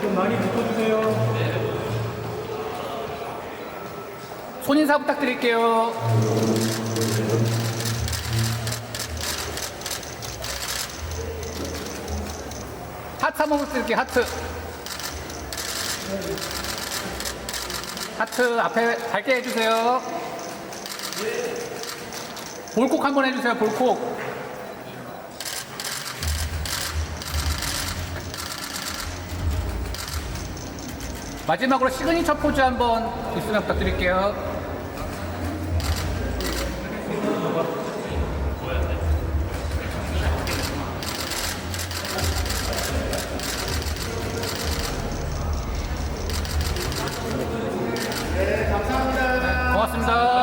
좀 많이 묶어주세요. 손인사 부탁드릴게요. 하트 한번 부탁드릴게요. 하트. 하트 앞에 밝게 해주세요. 볼콕 한번 해주세요, 볼콕. 마지막으로 시그니처 포즈 한번 있으면 부탁드릴게요. 고맙습니다.